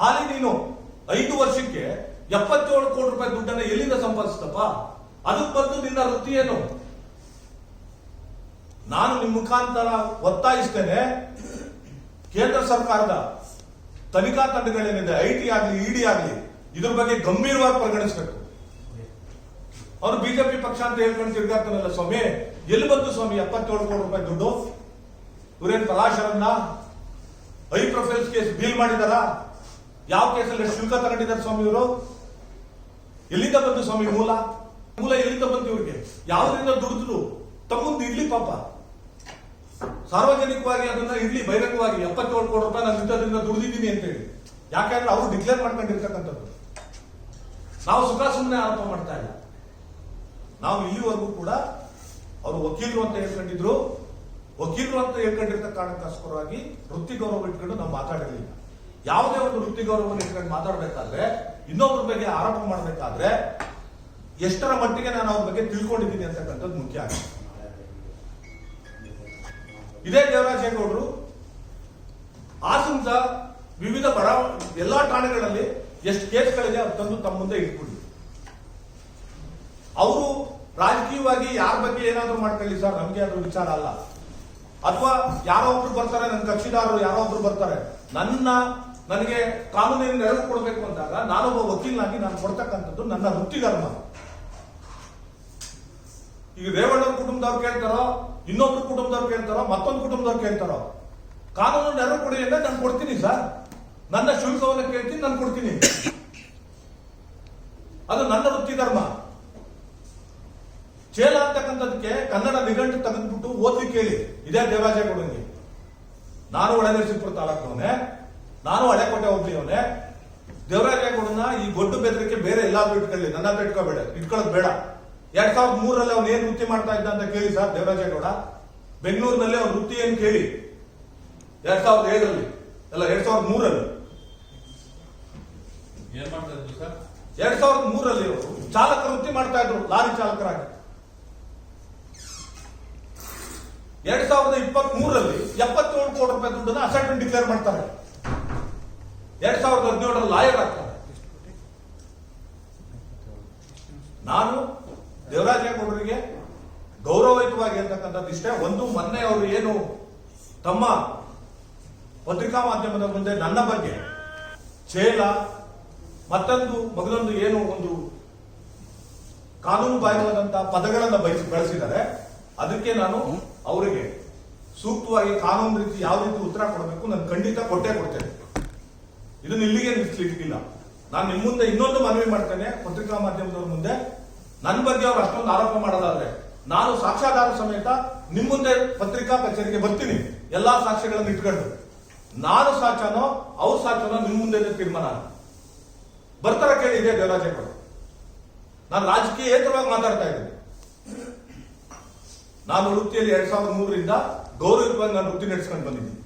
ಹಾಲಿ ನೀನು ಐದು ವರ್ಷಕ್ಕೆ ಎಪ್ಪತ್ತೇಳು ಕೋಟಿ ರೂಪಾಯಿ ದುಡ್ಡನ್ನು ಎಲ್ಲಿಂದ ಸಂಪಾದಿಸ್ತಪ್ಪ ಅದಕ್ಕೆ ಬಂದು ನಿನ್ನ ವೃತ್ತಿ ಏನು? ನಾನು ನಿಮ್ಮ ಮುಖಾಂತರ ಒತ್ತಾಯಿಸ್ತೇನೆ. ಕೇಂದ್ರ ಸರ್ಕಾರದ ತನಿಖಾ ತಂಡಗಳೇನಿದೆ, ಐ ಟಿ ಆಗಲಿ ಇಡಿ ಆಗಲಿ, ಇದ್ರ ಬಗ್ಗೆ ಗಂಭೀರವಾಗಿ ಪರಿಗಣಿಸಬೇಕು. ಅವರು ಬಿಜೆಪಿ ಪಕ್ಷ ಅಂತ ಹೇಳ್ಕೊಂಡು ತಿರ್ಗಾಡ್ತಾನಲ್ಲ ಸ್ವಾಮಿ, ಎಲ್ಲಿ ಬಂತು ಸ್ವಾಮಿ ಎಪ್ಪತ್ತೇಳು ಕೋಟಿ ರೂಪಾಯಿ ದುಡ್ಡು? ಇವರೇನು ಪಲಾಶರನ್ನ ಐ ಪ್ರೊಫೈಲ್ಸ್ ಕೇಸ್ ಡೀಲ್ ಮಾಡಿದಾರ? ಯಾವ ಕೇಸಲ್ಲಿ ಶುಲ್ಕ ತಗೊಂಡಿದ್ದಾರೆ ಸ್ವಾಮಿ ಇವರು? ಎಲ್ಲಿಂದ ಬಂತು ಸ್ವಾಮಿ ಮೂಲ? ಮೂಲ ಎಲ್ಲಿಂದ ಬಂತು ಇವರಿಗೆ? ಯಾವ್ದರಿಂದ ದುಡಿದ್ರು? ತಮ್ಮಂದು ಇಡ್ಲಿ ಪಾಪ. ಸಾರ್ವಜನಿಕವಾಗಿ ಅದನ್ನ ಇಡ್ಲಿ ಬಹಿರಂಗವಾಗಿ ಎಪ್ಪತ್ತೇಳು ಕೋಟಿ ರೂಪಾಯಿ ನಾನು ಇಂಥದ್ರಿಂದ ದುಡಿದಿದ್ದೀನಿ ಅಂತ ಹೇಳಿ ಯಾಕಂದ್ರೆ ಅವರು ಡಿಕ್ಲೇರ್ ಮಾಡ್ಕೊಂಡಿರ್ತಕ್ಕಂಥದ್ದು. ನಾವು ಸುಖ ಸುಮ್ಮನೆ ಆರೋಪ ಮಾಡ್ತಾ ಇಲ್ಲ. ನಾವು ಇಲ್ಲಿವರೆಗೂ ಕೂಡ ಅವರು ವಕೀಲರು ಅಂತ ಹೇಳ್ಕೊಂಡಿದ್ರು. ವಕೀಲರು ಅಂತ ಹೇಳ್ಕೊಂಡಿರ್ತ ಕಾರಣಕ್ಕೋಸ್ಕರವಾಗಿ ವೃತ್ತಿ ಗೌರವ ಇಟ್ಕೊಂಡು ನಾವು ಮಾತಾಡಿರಲಿಲ್ಲ. ಯಾವುದೇ ಒಂದು ವೃತ್ತಿ ಗೌರವವನ್ನು ಇಟ್ಕೊಂಡು ಮಾತಾಡಬೇಕಾದ್ರೆ ಇನ್ನೊಬ್ಬರ ಬಗ್ಗೆ ಆರೋಪ ಮಾಡಬೇಕಾದ್ರೆ, ಎಷ್ಟರ ಮಟ್ಟಿಗೆ ನಾನು ಅವ್ರ ಬಗ್ಗೆ ತಿಳ್ಕೊಂಡಿದ್ದೀನಿ ಅಂತಕ್ಕಂಥದ್ದು ಮುಖ್ಯ ಆಗುತ್ತೆ ಇದೇ ದೇವರಾಜೇಗೌಡರು ಆಸಂಸ ವಿವಿಧ ಬಡ ಎಲ್ಲಾ ಠಾಣೆಗಳಲ್ಲಿ ಎಷ್ಟು ಕೇಸ್ಗಳಿದೆ ಅದು ತಂದು ತಮ್ಮ ಮುಂದೆ ಇಟ್ಬಿಡಿ ಅವರು ರಾಜಕೀಯವಾಗಿ ಯಾರ ಬಗ್ಗೆ ಏನಾದರೂ ಮಾಡ್ಕೊಳ್ಳಿ ಸರ್, ನಮ್ಗೆ ಅದು ವಿಚಾರ ಅಲ್ಲ. ಅಥವಾ ಯಾರೋ ಒಬ್ರು ಬರ್ತಾರೆ ನನ್ನ ಕಕ್ಷಿದಾರರು ಯಾರೋ ಒಬ್ರು ಬರ್ತಾರೆ. ನನ್ನ ನನಗೆ ಕಾನೂನಿನ ನೆರವು ಕೊಡಬೇಕು ಅಂದಾಗ ನಾನೊಬ್ಬ ವಕೀಲನಾಗಿ ನಾನು ಕೊಡ್ತಕ್ಕಂಥದ್ದು ನನ್ನ ವೃತ್ತಿ ಧರ್ಮ ಈಗ ರೇವಣ್ಣ ಕುಟುಂಬದವ್ರು ಕೇಳ್ತಾರೋ, ಇನ್ನೊಬ್ರು ಕುಟುಂಬದವ್ರು ಕೇಳ್ತಾರೋ, ಮತ್ತೊಂದು ಕುಟುಂಬದವ್ರು ಕೇಳ್ತಾರೋ, ಕಾನೂನು ನೆರವು ಕೊಡಿ ಅಂದ್ರೆ ನಾನು ಕೊಡ್ತೀನಿ ಸರ್. ನನ್ನ ಶುಲ್ಕವನ್ನು ಕೇಳ್ತೀನಿ, ನಾನು ಕೊಡ್ತೀನಿ. ಅದು ನನ್ನ ವೃತ್ತಿ ಧರ್ಮ ಚೇಲ ಅಂತಕ್ಕಂಥದಕ್ಕೆ ಕನ್ನಡ ನಿಘಂಟು ತೆಗೆದ್ಬಿಟ್ಟು ಓದ್ಲಿಕ್ಕೆ ಹೇಳಿ ಇದೇ ಕೊಡಂಗಿ. ನಾನು ಒಳನರಸೀಪುರ ತಾಲೂಕವನೇ ನಾನು ಹಳೆಕೋಟೆ ಹೋಗ್ಲಿವನೇ ದೇವರಾಜೇಗೌಡನ ಈ ಗೊಡ್ಡು ಬೆದರಿಕೆ ಬೇರೆ ಎಲ್ಲಾದ್ರೂ ಇಟ್ಕೊಳ್ಳಿ. ನನ್ನ ಹತ್ರ ಇಟ್ಕೋಬೇಡ. ಇಟ್ಕೊಳ್ಳೋದು ಬೇಡ. ಎರಡ್ ಸಾವಿರದ ಮೂರರಲ್ಲಿ ಅವ್ನು ಏನು ವೃತ್ತಿ ಮಾಡ್ತಾ ಇದ್ದ ಅಂತ ಕೇಳಿ ಸರ್ ದೇವರಾಜೇಗೌಡ ಬೆಂಗಳೂರಿನಲ್ಲಿ ಅವ್ನ ವೃತ್ತಿ ಏನು ಕೇಳಿ. ಎರಡ್ ಸಾವಿರದ ಏಳರಲ್ಲಿ ಅಲ್ಲ ಎರಡ್ ಸಾವಿರದ ಮೂರಲ್ಲಿ ಏನ್ ಮಾಡ್ತಾ ಇದ್ರು ಸರ್? ಎರಡ್ ಸಾವಿರದ ಮೂರಲ್ಲಿ ಅವರು ಚಾಲಕ ವೃತ್ತಿ ಮಾಡ್ತಾ ಇದ್ರು ಲಾರಿ ಚಾಲಕರಾಗಿ. ಎರಡ್ ಸಾವಿರದ ಇಪ್ಪತ್ತ್ ಮೂರರಲ್ಲಿ ಎಪ್ಪತ್ತೇಳು ಕೋಟಿ ರೂಪಾಯಿ ದುಡ್ಡನ್ನು ಅಸೆಟ್ಮೆಂಟ್ ಡಿಕ್ಲೇರ್ ಮಾಡ್ತಾರೆ. ಎರಡ್ ಸಾವಿರದ ಹದಿನೇಳರಲ್ಲಿ ಲಾಯರ್ ಆಗ್ತಾರೆ ನಾನು ದೇವರಾಜೇಗೌಡರಿಗೆ ಗೌರವಯುತವಾಗಿ ಇರ್ತಕ್ಕಂಥದ್ದು ಇಷ್ಟೇ. ಒಂದು, ಮೊನ್ನೆ ಅವರು ಏನು ತಮ್ಮ ಪತ್ರಿಕಾ ಮಾಧ್ಯಮದ ಮುಂದೆ ನನ್ನ ಬಗ್ಗೆ ಚೇಲ ಮತ್ತೊಂದು, ಮಗದೊಂದು ಏನು ಒಂದು ಕಾನೂನು ಬಾಹಿರವಾದಂತಹ ಪದಗಳನ್ನು ಬಯಸಿ, ಬಳಸಿದ್ದಾರೆ. ಅದಕ್ಕೆ ನಾನು ಅವರಿಗೆ ಸೂಕ್ತವಾಗಿ ಕಾನೂನು ರೀತಿ ಯಾವ ರೀತಿ ಉತ್ತರ ಕೊಡಬೇಕು, ನಾನು ಖಂಡಿತ ಕೊಟ್ಟೇ ಕೊಡ್ತೇನೆ. ಇದನ್ನ ಇಲ್ಲಿಗೆ ನಿಲ್ಲಿಸ್ಲಿಕ್ಕಿಲ್ಲ ನಾನು ನಿಮ್ಮ ಮುಂದೆ ಇನ್ನೊಂದು ಮನವಿ ಮಾಡ್ತೇನೆ ಪತ್ರಿಕಾ ಮಾಧ್ಯಮದವ್ರ ಮುಂದೆ. ನನ್ನ ಬಗ್ಗೆ ಅವ್ರು ಅಷ್ಟೊಂದು ಆರೋಪ ಮಾಡೋದಾದ್ರೆ ನಾನು ಸಾಕ್ಷ್ಯಾಧಾರ ಸಮೇತ ನಿಮ್ಮ ಮುಂದೆ ಪತ್ರಿಕಾ ಕಚೇರಿಗೆ ಬರ್ತೀನಿ. ಎಲ್ಲಾ ಸಾಕ್ಷ್ಯಗಳನ್ನು ಇಟ್ಕೊಂಡು. ನಾನು ಸಾಕ್ಷ್ಯನೋ ಅವ್ರ ಸಾಕ್ಷ್ಯನೋ ನಿಮ್ಮ ಮುಂದೆ ತೀರ್ಮಾನ ಬರ್ತಾರ ಕೇಳಿ ಇದೆ ದೇವರಾಜೇಗೌಡ. ನಾನು ರಾಜಕೀಯೇತರವಾಗಿ ಮಾತಾಡ್ತಾ ಇದ್ದೀನಿ. ನಾನು ವೃತ್ತಿಯಲ್ಲಿ ಎರಡ್ ಸಾವಿರದ ಮೂರರಿಂದ ಗೌರವಯುತವಾಗಿ ನಾನು ವೃತ್ತಿ ನಡೆಸ್ಕೊಂಡು ಬಂದಿದ್ದೀನಿ.